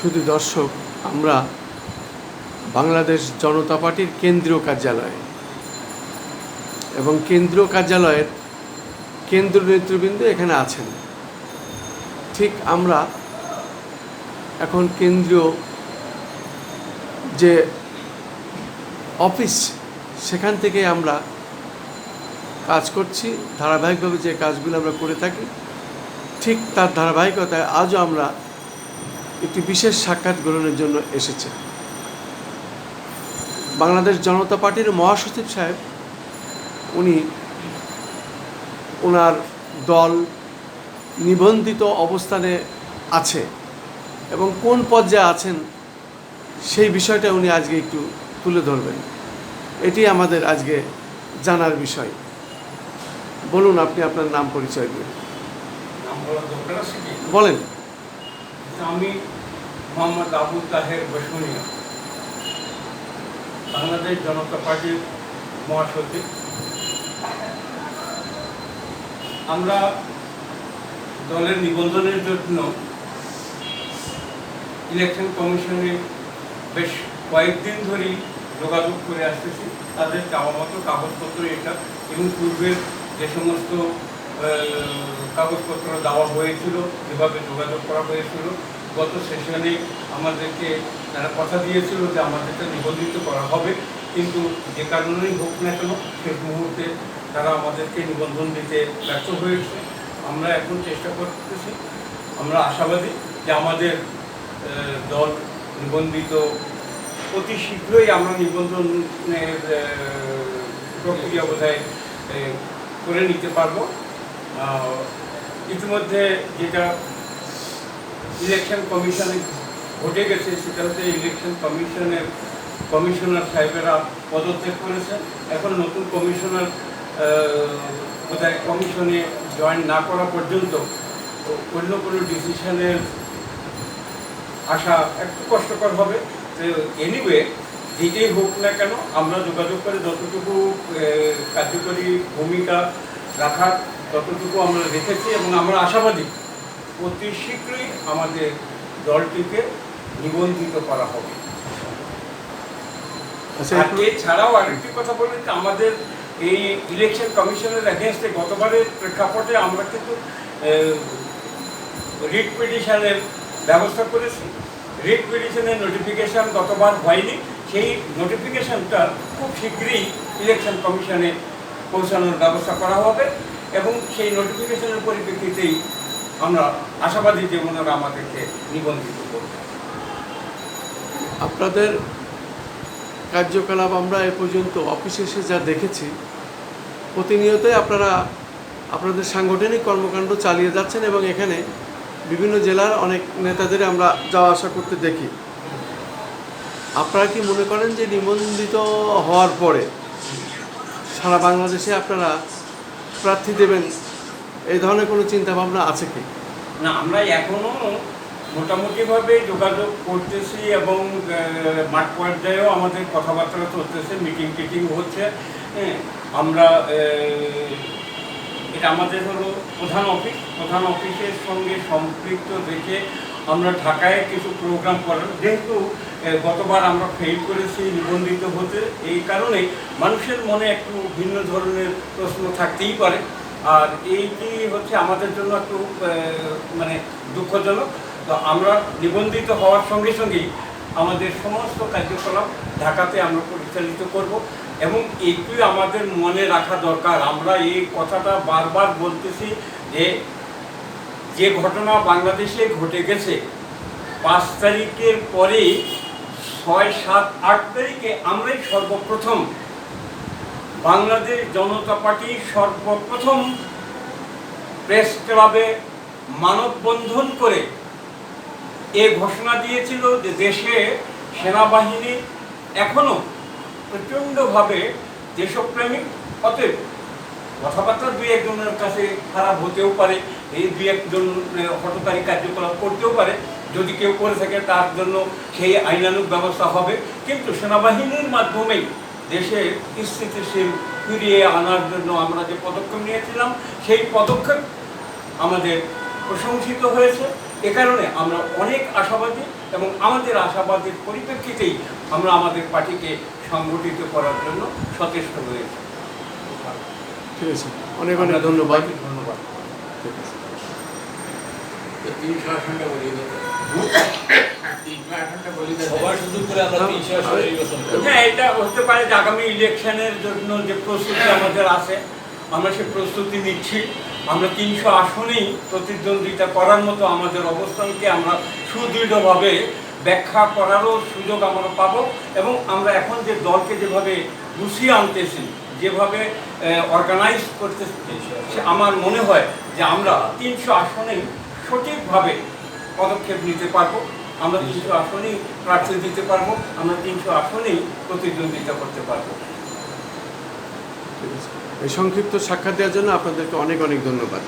শুধু দর্শক, আমরা বাংলাদেশ জনতা পার্টির কেন্দ্রীয় কার্যালয়ে এবং কেন্দ্রীয় কার্যালয়ের কেন্দ্র নেতৃবৃন্দ এখানে আছেন। ঠিক আমরা এখন কেন্দ্রীয় যে অফিস, সেখান থেকে আমরা কাজ করছি। ধারাবাহিকভাবে যে কাজগুলো আমরা করে থাকি, ঠিক তার ধারাবাহিকতায় আজও আমরা একটি বিশেষ সাক্ষাৎ গ্রহণের জন্য এসেছে। বাংলাদেশ জনতা পার্টির মহাসচিব সাহেব উনি ওনার দল নিবন্ধিত অবস্থানে আছে এবং কোন পর্যায়ে আছেন সেই বিষয়টা উনি আজকে একটু তুলে ধরবেন। এটি আমাদের আজকে জানার বিষয়। বলুন আপনি আপনার নাম পরিচয় দিয়ে। বলেন। আমি মোহাম্মদ আবু তাহের বসুনিয়া, বাংলাদেশ জনতা পার্টির মহাসচিব। আমরা দলের নিবন্ধনের জন্য ইলেকশন কমিশনে বেশ কয়েকদিন ধরেই যোগাযোগ করে আসতেছি। তাদের চাওয়া মতো কাগজপত্র এটা এবং পূর্বের যে সমস্ত কাগজপত্র দেওয়া হয়েছিল এভাবে যোগাযোগ করা হয়েছিল। গত সেশনে আমাদেরকে তারা কথা দিয়েছিল যে আমাদেরকে নিবন্ধিত করা হবে। কিন্তু যে কারণেই হোক না কেন শেষ মুহূর্তে তারা আমাদেরকে নিবন্ধন দিতে ব্যর্থ হয়েছে। আমরা এখন চেষ্টা করতেছি, আমরা আশাবাদী যে আমাদের দল নিবন্ধিত অতি শীঘ্রই আমরা নিবন্ধনের প্রক্রিয়া বোধহয় করে নিতে পারব। ইতিমধ্যে যেটা ইলেকশন কমিশনে ঘটে গেছে, সেটা হচ্ছে ইলেকশন কমিশনের কমিশনার সাহেবেরা পদত্যাগ করেছেন। এখন নতুন কমিশনার বোধহয় কমিশনে জয়েন না করা পর্যন্ত অন্য কোনো ডিসিশনের আসা একটু কষ্টকর হবে। তো এনিওয়ে যেটাই হোক না কেন, আমরা যোগাযোগ করে যতটুকু কার্যকরী ভূমিকা রাখার ততটুকু আমরা রেখেছি এবং আমরা আশাবাদী অতি শীঘ্রই আমাদের দলটিকে নিবন্ধিত করা হবে। আচ্ছা এছাড়াও আরেকটি কথা বলি যে আমাদের এই ইলেকশন কমিশনের এগেনস্টে গতবারের প্রেক্ষাপটে আমরা কিন্তু রিট পিটিশনের ব্যবস্থা করেছি। রিট পিটিশনের নোটিফিকেশন গতবার হয়নি। সেই নোটিফিকেশানটা খুব শীঘ্রই ইলেকশন কমিশনে পৌঁছানোর ব্যবস্থা করা হবে এবং সেই নোটিফিকেশনের পরিপ্রেক্ষিতেই আমরা আশাবাদী যে ওনারা আমাদেরকে নিবন্ধিত করবে আপনাদের কার্যকলাপ আমরা এ পর্যন্ত অফিসে এসে যা দেখেছি, প্রতিনিয়তই আপনারা আপনাদের সাংগঠনিক কর্মকাণ্ড চালিয়ে যাচ্ছেন এবং এখানে বিভিন্ন জেলার অনেক নেতাদের আমরা যাওয়া আসা করতে দেখি। আপনারা কি মনে করেন যে নিবন্ধিত হওয়ার পরে সারা বাংলাদেশে আপনারা প্রার্থী দেবেন, এই ধরনের কোনো চিন্তাভাবনা আছে কি? না, আমরা এখনও মোটামুটিভাবে যোগাযোগ করতেছি এবং মাঠ পর্যায়েও আমাদের কথাবার্তা চলতেছে, মিটিং টিটিং হচ্ছে হ্যাঁ? আমরা এটা আমাদের হলো প্রধান অফিস, প্রধান অফিসের সঙ্গে সম্পৃক্ত দেখে আমরা ঢাকায় কিছু প্রোগ্রাম করার, যেহেতু গতবার আমরা ফেল করেছি, নিবন্ধিত হতে। এই কারণে মানুষের মনে একটু ভিন্ন ধরনের প্রশ্ন থাকতেই পারে। আর এইটি হচ্ছে আমাদের জন্য একটু মানে দুঃখজনক, তো আমরা নিবন্ধিত হওয়ার সঙ্গে সঙ্গেই আমাদের সমস্ত কার্যকলাপ ঢাকাতে আমরা পরিচালিত করব এবং এইটুই আমাদের মনে রাখা দরকার। আমরা এই কথাটা বারবার বলতেছি যে যে ঘটনা বাংলাদেশে ঘটে গেছে, পাঁচ তারিখের পরেই ছয় সাত আট তারিখে আমরাই সর্বপ্রথম বাংলাদেশ জনতা পার্টি সর্বপ্রথম প্রেস ক্লাবে মানববন্ধন করে এ ঘোষণা দিয়েছিল যে দেশে সেনাবাহিনী এখনও প্রচণ্ডভাবে দেশপ্রেমিক, অতএব কথাবার্তা দুই একজনের কাছে খারাপ হতেও পারে, এই দুই একজন হঠকারী কার্যকলাপ করতেও পারে। যদি কেউ করে থাকে তার জন্য সেই আইনানুগ ব্যবস্থা হবে। কিন্তু সেনাবাহিনীর মাধ্যমেই দেশে স্থিতিশীল ফিরিয়ে আনার জন্য আমরা যে পদক্ষেপ নিয়েছিলাম সেই পদক্ষেপ আমাদের প্রশংসিত হয়েছে। এ কারণে আমরা অনেক আশাবাদী এবং আমাদের আশাবাদের পরিপ্রেক্ষিতেই আমরা আমাদের পার্টিকে সংগঠিত করার জন্য সচেষ্ট হয়েছি। ঠিক আছে। অনেক অনেক ধন্যবাদ। ধন্যবাদ। ঠিক আছে। তিনশো আসনটা করব হ্যাঁ। এটা হতে পারে যে আগামী ইলেকশনের জন্য যে প্রস্তুতি আমাদের আছে আমরা সে প্রস্তুতি নিচ্ছি। আমরা তিনশো আসনেই প্রতিদ্বন্দ্বিতা করার মতো আমাদের অবস্থানকে আমরা সুদৃঢ়ভাবে ব্যাখ্যা করারও সুযোগ আমরা পাবো এবং আমরা এখন যে দলকে যেভাবে গুছিয়ে আনতেছি যেভাবে অর্গানাইজ করতেছি সে আমার মনে হয় যে আমরা তিনশো আসনেই সঠিকভাবে পদক্ষেপ নিতে পারব। আমরা তিনশো আসনেই প্রার্থী দিতে পারব আমরা তিনশো আসনেই প্রতিদ্বন্দ্বিতা করতে পারব। এই সংক্ষিপ্ত সাক্ষাৎ দেওয়ার জন্য আপনাদেরকে অনেক অনেক ধন্যবাদ।